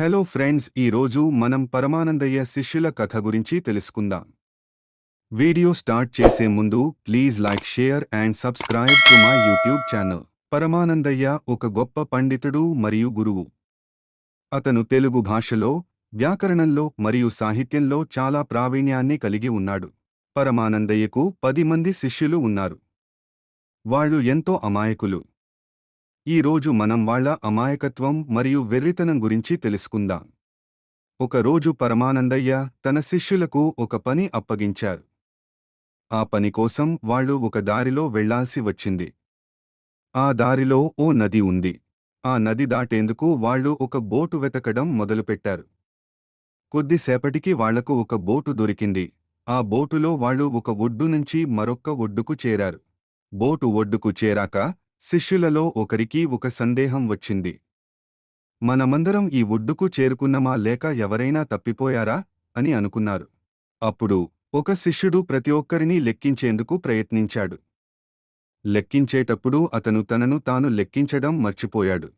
Hello friends ఈరోజు మనం పరమానందయ్య శిష్యుల కథ గురించి తెలుసుకుందాం. వీడియో స్టార్ట్ చేసే ముందు please like share and subscribe to my YouTube channel. Paramanandayya ఒక గొప్ప పండితుడు మరియు గురువు. అతను తెలుగు భాషలో వ్యాకరణంలో మరియు సాహిత్యంలో చాలా ప్రావీణ్యాన్ని కలిగి ఉన్నాడు. పరమానందయ్యకు పది మంది శిష్యులు ఉన్నారు. వాళ్ళు ఎంతో అమాయకులు. ఈ రోజు మనం వాళ్ళ అమాయకత్వం మరియు వెర్రితనం గురించి తెలుసుకుందాం. ఒక రోజు పరమానందయ్య తన శిష్యులకు ఒక పని అప్పగించారు. ఆ పని కోసం వాళ్ళు ఒక దారిలో వెళ్ళాల్సి వచ్చింది. ఆ దారిలో ఓ నది ఉంది. ఆ నది దాటేందుకు వాళ్ళు ఒక బోటు వెతకడం మొదలుపెట్టారు. కొద్దిసేపటికి వాళ్ళకు ఒక బోటు దొరికింది. ఆ బోటులో వాళ్ళు ఒక ఒడ్డు నుంచి మరొక్క ఒడ్డుకు చేరారు. బోటు ఒడ్డుకు చేరాక శిష్యులలో ఒకరికి ఒక సందేహం వచ్చింది. మనమందరం ఈ ఒడ్డుకు చేరుకున్నమా లేక ఎవరైనా తప్పిపోయారా? అని అనుకున్నారు. అప్పుడు ఒక శిష్యుడు ప్రతి ఒక్కరినీ లెక్కించేందుకు ప్రయత్నించాడు. లెక్కించేటప్పుడు అతను తనను తాను లెక్కించడం మర్చిపోయాడు.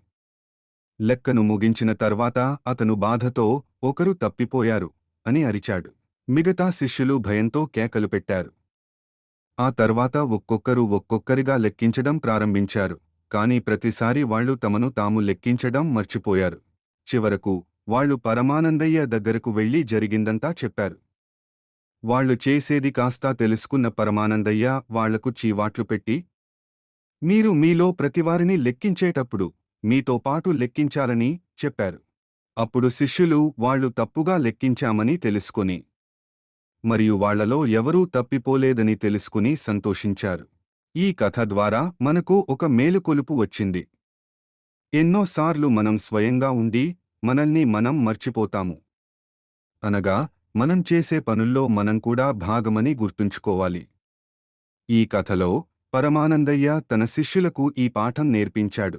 లెక్కను ముగించిన తర్వాత అతను బాధతో ఒకరు తప్పిపోయారు అని అరిచాడు. మిగతా శిష్యులు భయంతో కేకలు పెట్టారు. ఆ తర్వాత ఒక్కొక్కరు ఒక్కొక్కరిగా లెక్కించడం ప్రారంభించారు. కాని ప్రతిసారి వాళ్ళు తమను తాము లెక్కించడం మర్చిపోయారు. చివరకు వాళ్ళు పరమానందయ్య దగ్గరకు వెళ్ళి జరిగిందంతా చెప్పారు. వాళ్ళు చేసేది కాస్తా తెలుసుకున్న పరమానందయ్య వాళ్ళకు చీవాట్లు పెట్టి మీరు మీలో ప్రతివారిని లెక్కించేటప్పుడు మీతో పాటు లెక్కించాలని చెప్పారు. అప్పుడు శిష్యులు వాళ్ళు తప్పుగా లెక్కించామని తెలుసుకొని మరియు వాళ్ళలో ఎవరూ తప్పిపోలేదని తెలుసుకుని సంతోషించారు. ఈ కథ ద్వారా మనకు ఒక మేలుకొలుపు వచ్చింది. ఎన్నోసార్లు మనం స్వయంగా ఉండి మనల్ని మనం మర్చిపోతాము. అనగా మనం చేసే పనుల్లో మనం కూడా భాగమని గుర్తుంచుకోవాలి. ఈ కథలో పరమానందయ్య తన శిష్యులకు ఈ పాఠం నేర్పించాడు.